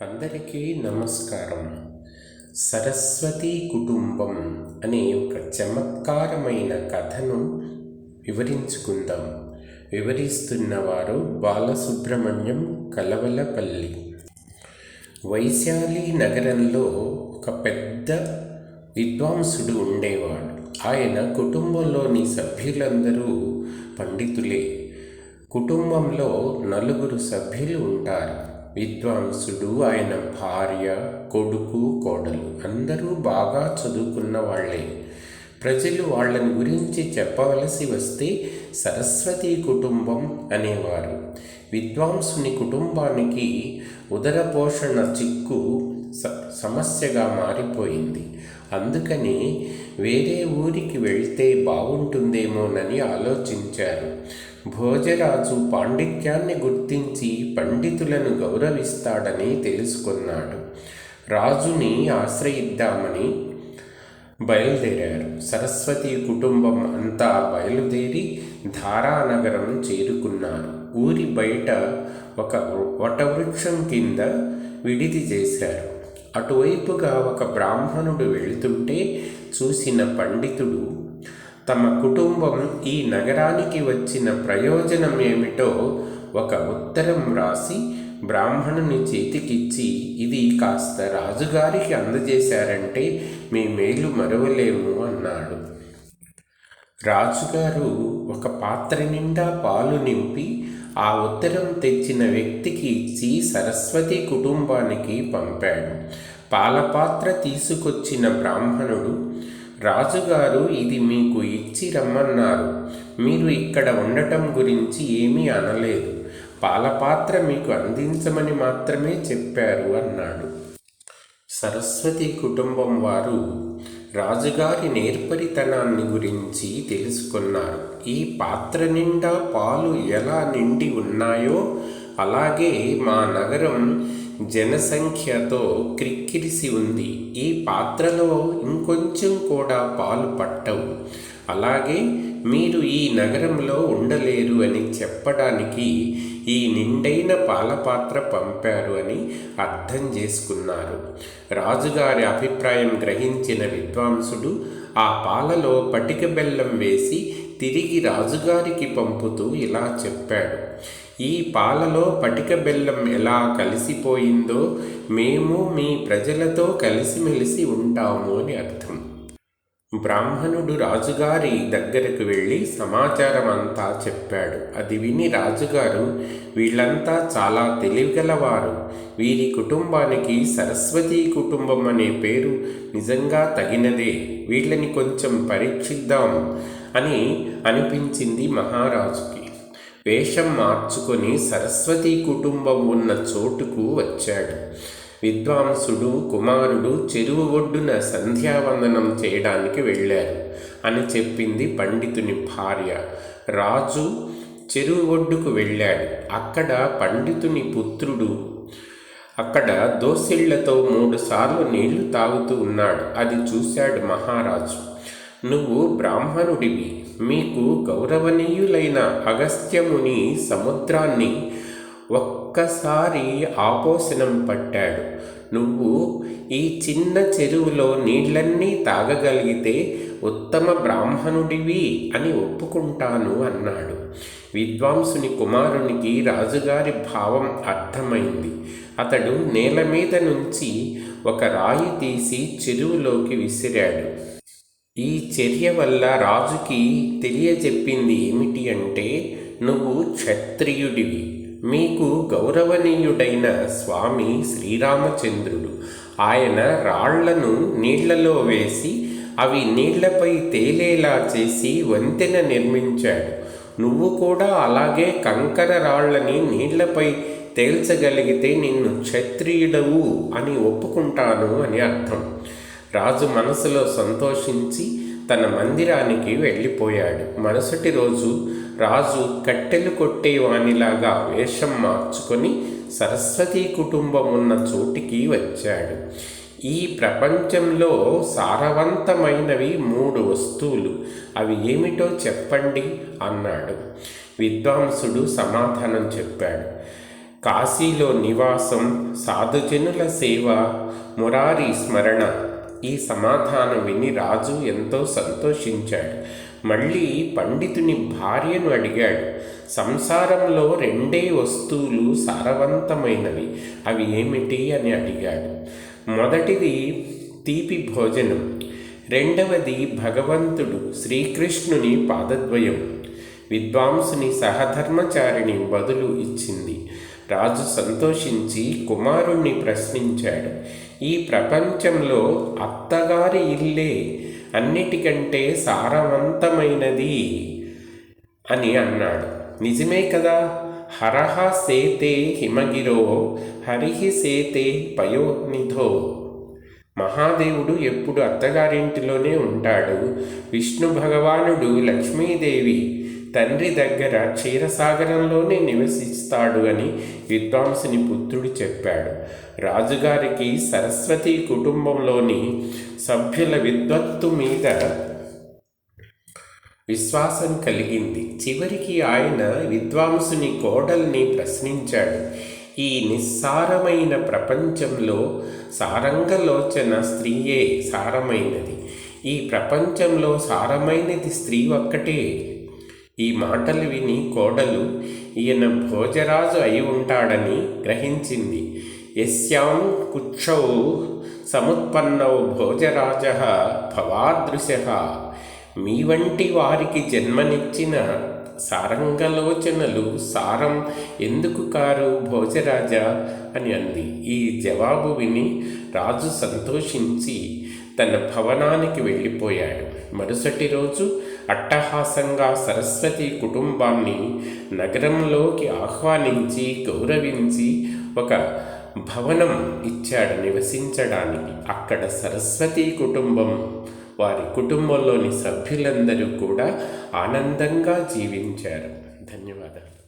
అందరికీ నమస్కారం. సరస్వతి కుటుంబం అనే ఒక చమత్కారమైన కథను వివరించుకుందాం. వివరిస్తున్నవారు బాలసుబ్రహ్మణ్యం కలవలపల్లి. వైశాలి నగరంలో ఒక పెద్ద విద్వాంసుడు ఉండేవాడు. ఆయన కుటుంబంలోని సభ్యులందరూ పండితులే. కుటుంబంలో నలుగురు సభ్యులు ఉంటారు. విద్వాంసుడు ఆయన భార్య కొడుకు కోడలు అందరూ బాగా చదువుకున్న వాళ్ళే. ప్రజలు వాళ్ళని గురించి చెప్పవలసి వస్తే సరస్వతి కుటుంబం అనేవారు. విద్వాంసుని కుటుంబానికి ఉదర పోషణ చిక్కు సమస్యగా మారిపోయింది. అందుకని వేరే ఊరికి వెళ్తే బాగుంటుందేమోనని ఆలోచించారు. భోజరాజు పాండిత్యాన్ని గుర్తించి పండితులను గౌరవిస్తాడని తెలుసుకున్నాడు. రాజుని ఆశ్రయిద్దామని బయలుదేరారు. సరస్వతి కుటుంబం అంతా బయలుదేరి ధారానగరం చేరుకున్నారు. ఊరి బయట ఒక వటవృక్షం కింద విడిది చేశారు. అటువైపుగా ఒక బ్రాహ్మణుడు వెళుతుంటే చూసిన పండితుడు తమ కుటుంబం ఈ నగరానికి వచ్చిన ప్రయోజనం ఏమిటో ఒక ఉత్తరం రాసి బ్రాహ్మణుని చేతికిచ్చి ఇది కాస్త రాజుగారికి అందజేశారంటే మీ మేలు మరవలేము అన్నాడు. రాజుగారు ఒక పాత్ర నిండా పాలు నింపి ఆ ఉత్తరం తెచ్చిన వ్యక్తికి ఇచ్చి సరస్వతి కుటుంబానికి పంపాడు. పాలపాత్ర తీసుకొచ్చిన బ్రాహ్మణుడు రాజుగారు ఇది మీకు ఇచ్చి రమ్మన్నారు. మీరు ఇక్కడ ఉండటం గురించి ఏమీ అనలేదు. పాలపాత్ర మీకు అందించమని మాత్రమే చెప్పారు అన్నాడు. సరస్వతి కుటుంబం వారు రాజుగారి నేర్పరితనాన్ని గురించి తెలుసుకున్నారు. ఈ పాత్ర నిండా పాలు ఎలా నిండి ఉన్నాయో అలాగే మా నగరం జనసంఖ్యతో క్రిక్కిరిసి ఉంది. ఈ పాత్రలో ఇంకొంచెం కూడా పాలు పట్టవు. అలాగే మీరు ఈ నగరంలో ఉండలేరు అని చెప్పడానికి ఈ నిండైన పాలపాత్ర పంపారు అని అర్థం చేసుకున్నారు. రాజుగారి అభిప్రాయం గ్రహించిన విద్వాంసుడు ఆ పాలలో పటిక బెల్లం వేసి తిరిగి రాజుగారికి పంపుతూ ఇలా చెప్పాడు. ఈ పాలలో పటిక బెల్లం ఎలా కలిసిపోయిందో మేము మీ ప్రజలతో కలిసిమెలిసి ఉంటాము అని అర్థం. బ్రాహ్మణుడు రాజుగారి దగ్గరకు వెళ్ళి సమాచారం అంతా చెప్పాడు. అది విని రాజుగారు వీళ్ళంతా చాలా తెలివిగలవారు. వీరి కుటుంబానికి సరస్వతి కుటుంబం అనే పేరు నిజంగా తగినదే. వీళ్ళని కొంచెం పరీక్షిద్దాం అని అనిపించింది మహారాజుకి. వేషం మార్చుకొని సరస్వతి కుటుంబం ఉన్న చోటుకు వచ్చాడు. విద్వాంసుడు కుమారుడు చెరువు ఒడ్డున సంధ్యావందనం చేయడానికి వెళ్ళారు. అని చెప్పింది పండితుని భార్య. రాజు చెరువు ఒడ్డుకు వెళ్ళాడు. అక్కడ పండితుని పుత్రుడు అక్కడ దోసిళ్ళతో మూడుసార్లు నీళ్ళు తాగుతూ ఉన్నాడు. అది చూశాడు మహారాజు. నువ్వు బ్రాహ్మణుడివి. మీకు గౌరవనీయులైన అగస్త్యముని సముద్రాన్ని ఒక్కసారి ఆపోసనం పట్టాడు. నువ్వు ఈ చిన్న చెరువులో నీళ్ళన్నీ తాగగలిగితే ఉత్తమ బ్రాహ్మణుడివి అని ఒప్పుకుంటాను అన్నాడు. విద్వాంసుని కుమారునికి రాజుగారి భావం అర్థమైంది. అతడు నేల మీద నుంచి ఒక రాయి తీసి చెరువులోకి విసిరాడు. ఈ చర్య వల్ల రాజుకి తెలియజెప్పింది ఏమిటి అంటే నువ్వు క్షత్రియుడివి. మీకు గౌరవనీయుడైన స్వామి శ్రీరామచంద్రుడు. ఆయన రాళ్ళను నీళ్ళలో వేసి అవి నీళ్ళపై తేలేలా చేసి వంతెన నిర్మించాడు. నువ్వు కూడా అలాగే కంకర రాళ్ళని నీళ్ళపై తేల్చగలిగితే నిన్ను క్షత్రియుడవు అని ఒప్పుకుంటాను అని అర్థం. రాజు మనసులో సంతోషించి తన మందిరానికి వెళ్ళిపోయాడు. మరుసటి రోజు రాజు కట్టెలు కొట్టేవానిలాగా వేషం మార్చుకొని సరస్వతి కుటుంబం ఉన్న చోటికి వచ్చాడు. ఈ ప్రపంచంలో సారవంతమైనవి మూడు వస్తువులు. అవి ఏమిటో చెప్పండి అన్నాడు. విద్వాంసుడు సమాధానం చెప్పాడు. కాశీలో నివాసం సాధుజనుల సేవ మురారి స్మరణ. ఈ సమాధానం విని రాజు ఎంతో సంతోషించాడు. మళ్ళీ పండితుని భార్యను అడిగాడు. సంసారంలో రెండే వస్తువులు సారవంతమైనవి. అవి ఏమిటి అని అడిగాడు. మొదటిది తీపి భోజనం. రెండవది భగవంతుడు శ్రీకృష్ణుని పాదద్వయం. విద్వాంసుని సహధర్మచారిణి బదులు ఇచ్చింది. రాజు సంతోషించి కుమారుణ్ణి ప్రశ్నించాడు. ఈ ప్రపంచంలో అత్తగారి ఇల్లే అన్నిటికంటే సారవంతమైనది అని అన్నాడు. నిజమే కదా? హరహ సేతే హిమగిరో హరిహి సేతే పయోనిధో. మహాదేవుడు ఎప్పుడు అత్తగారింటిలోనే ఉంటాడు. విష్ణు భగవానుడు లక్ష్మీదేవి తండ్రి దగ్గర క్షీరసాగరంలోనే నివసిస్తాడు అని విద్వాంసుని పుత్రుడు చెప్పాడు. రాజుగారికి సరస్వతి కుటుంబంలోని సభ్యుల విద్వత్తు మీద విశ్వాసం కలిగింది. చివరికి ఆయన విద్వాంసుని కోడల్ని ప్రశ్నించాడు. ఈ నిస్సారమైన ప్రపంచంలో సారంగలోచన స్త్రీయే సారమైనది. ఈ ప్రపంచంలో సారమైనది స్త్రీ ఒక్కటే. ఈ మాటలు విని కోడలు ఈయన భోజరాజు అయి ఉంటాడని గ్రహించింది. యస్యాం కుక్షౌ సముత్పన్నౌ భోజరాజ భవాదృశ మీ వంటి వారికి జన్మనిచ్చిన సారంగలోచనలు సారం ఎందుకు కారు భోజరాజా? అని అంది. ఈ జవాబు విని రాజు సంతోషించి తన భవనానికి వెళ్ళిపోయాడు. మరుసటి రోజు అట్టహాసంగా సరస్వతి కుటుంబాన్ని నగరంలోకి ఆహ్వానించి గౌరవించి ఒక భవనం ఇచ్చాడు నివసించడానికి. అక్కడ సరస్వతి కుటుంబం వారి కుటుంబంలోని సభ్యులందరూ కూడా ఆనందంగా జీవించారు. ధన్యవాదాలు.